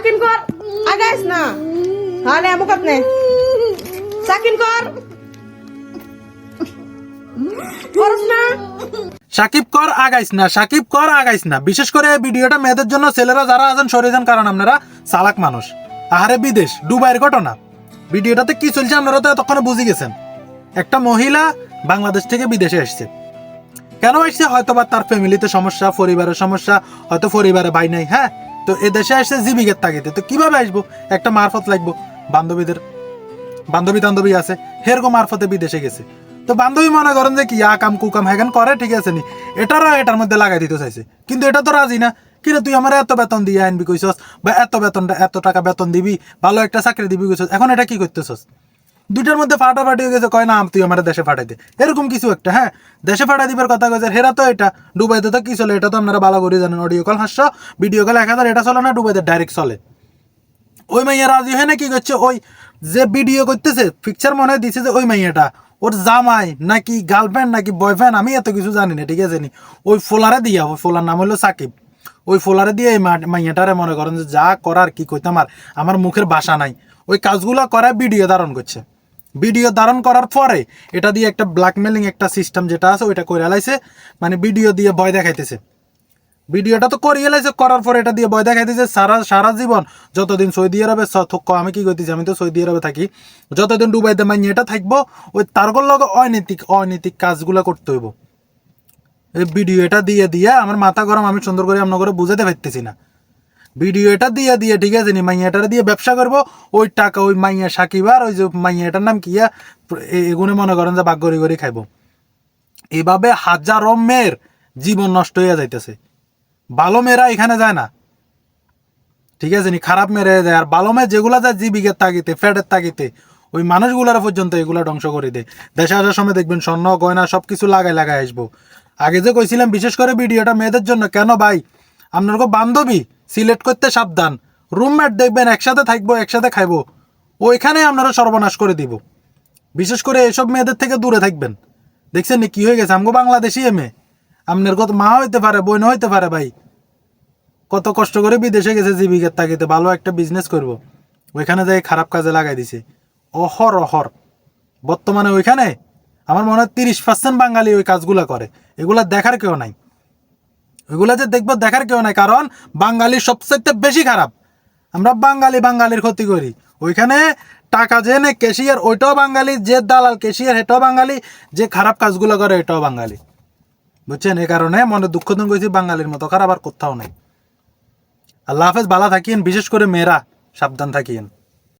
সাকিন কর। আগাইস না। নে মুখত নে সাকিন কর। সাকিব কর, আগাইস না। সাকিব কর, আগাইস না। বিশেষ করে এই ভিডিওটা মেয়েদের জন্য, ছেলেরা যারা আছেন, সরে যান, কারণ আপনারা চালাক মানুষ। আহারে বিদেশ, দুবাইয়ের ঘটনা। ভিডিওটাতে কি চলছে, আপনারা তো এতক্ষণে বুঝে গেছেন। একটা মহিলা বাংলাদেশ থেকে বিদেশে আসছে কেন আসছে হয়তো বা তার ফ্যামিলিতে সমস্যা, পরিবারের সমস্যা, হয়তো পরিবারে ভাই নাই হ্যাঁ? তো এ দেশে আসছে জীবিকার তাগিতে তো কীভাবে আসব? একটা মারফত লাগবো। বান্ধবীদের বান্ধবী টান্ধবী আছে, হেরকম মারফতে বিদেশে গেছে। তো বান্ধবী মনে করেন যে কি, আ কাম কুকাম হ্যাগান করে, ঠিক আছে নি? এটারও এটার মধ্যে লাগাই দিতে চাইছে। কিন্তু এটা তো রাজি না। কিরে, তুই আমার এত বেতন দিয়ে আনবি কইছস? বা এত বেতনটা এত টাকা বেতন দিবি? ভালো একটা চাকরি দিবি কইছস? এখন এটা কি করতেছস? দুইটার মধ্যে ফাটাফাটি হয়ে গেছে, কয় না, তুই আমার দেশে ফাটাই দে। এরকম কিছু একটা হ্যাঁ? দেশে ফাটাই দিবার কথা কইছে হেরা তো এটা, ডুবাইতে তো কি চলে? এটা তো আপনারা ভালো করে জানেন অডিও কল হাস্য ভিডিও কল এক হাজার, এটা চলে না, ডুবাইতে ডাইরেক্ট চলে? ওই মাইয়া রাজি হয় না, কি করছে? ওই যে ভিডিও করতেছে পিকচার মনে হয় দিছে যে ওই মাইয়াটা। ওর জামাই, নাকি গার্লফ্রেন্ড নাকি বয়ফ্রেন্ড আমি এত কিছু জানি না, ঠিক আছে নি? ওই ফোলারে দিয়া, ওই ফোলার নাম হলো সাকিব। ওই ফোলারে দিয়ে এই মাইয়াটারে মনে করেন যে যা করার কি কইতাম আর, আমার মুখের বাসা নাই। ওই কাজগুলো করায় ভিডিও ধারণ করছে। ভিডিও ধারণ করার পরে এটা দিয়ে একটা ব্ল্যাকমেলিং একটা সিস্টেম যেটা আছে, ওইটা করে লাইছে। মানে ভিডিও দিয়ে ভয় দেখাইতেছে। ভিডিওটা তো করিয়ে লাইছে, করার পরে এটা দিয়ে ভয় দেখাইতেছে, সারা সারা জীবন। যতদিন সৌদি আরবে আমি কি করতেছি আমি তো সৌদি আরবে থাকি। যতদিন ডুবাইতে মাইনি এটা থাকব, ওই তারগর লগে অনৈতিক অনৈতিক কাজগুলো করতে হইব। এই ভিডিও এটা দিয়ে দিয়ে আমার মাথা গরম, আমি সুন্দর করে আপনার করে বুঝাতে পারতেছি না। ভিডিও এটা দিয়ে দিয়ে, ঠিক আছে নি? মাইয়াটারে দিয়ে ব্যবসা করব, ওই টাকা ওই মাইয়া সাকিবার, ওই যে মাইয়াটার নাম কি এগুনে মনে করেন যে বাঘ গড়ি খাইবো। এভাবে হাজারো মেয়ের জীবন নষ্ট হয়ে যাইতেছে। ভালো মেয়েরা এখানে যায় না। ঠিক আছে নি? খারাপ মেরে যায়। আর ভালো মেয়ে যেগুলা যায় জীবিকের তাগিতে ফ্যাটের তাগিতে ওই মানুষগুলার পর্যন্ত এগুলা ধ্বংস করে দেয়। দেশে আসার সময় দেখবেন স্বর্ণ, গয়না সব কিছু লাগাই লাগাই আসব। আগে যে কইছিলাম, বিশেষ করে ভিডিওটা মেয়েদের জন্য, কেন ভাই? আপনার বান্ধবী সিলেক্ট করতে সাবধান। রুমমেট দেখবেন একসাথে থাকব, একসাথে খাইবো। ওইখানে আপনারা সর্বনাশ করে দিব। বিশেষ করে এসব মেয়েদের থেকে দূরে থাকবেন। দেখছেন কি হয়ে গেছে? আমগো বাংলাদেশি এমে আপনার কত মা হইতে পারে বোন হইতে পারে ভাই। কত কষ্ট করে বিদেশে গেছে জীবিকার তাগিতে ভালো একটা বিজনেস করব। ওইখানে যাই খারাপ কাজে লাগাই দিছে। অহর অহর। বর্তমানে ওইখানে আমার মনে হয় তিরিশ পার্সেন্ট বাঙালি ওই কাজগুলো করে। এগুলা দেখার কেউ নাই। ওইগুলা যে দেখব দেখার কেউ নাই, কারণ বাঙালি সবচেয়ে বেশি খারাপ। আমরা বাঙালি বাঙালির ক্ষতি করি। ওইখানে টাকা যে নে ক্যাশিয়ার ওইটাও বাঙালি, যে দালাল ক্যাশিয়ার এটাও বাঙালি, যে খারাপ কাজগুলো করে, এটাও বাঙালি। বুঝছেন? এই কারণে মনে দুঃখ দিন কইছি বাঙালির মতো খারাপ আর কোথাও নাই। আল্লাহ হাফেজ, ভালো থাকিয়েন, বিশেষ করে মেয়েরা, সাবধান থাকিয়েন।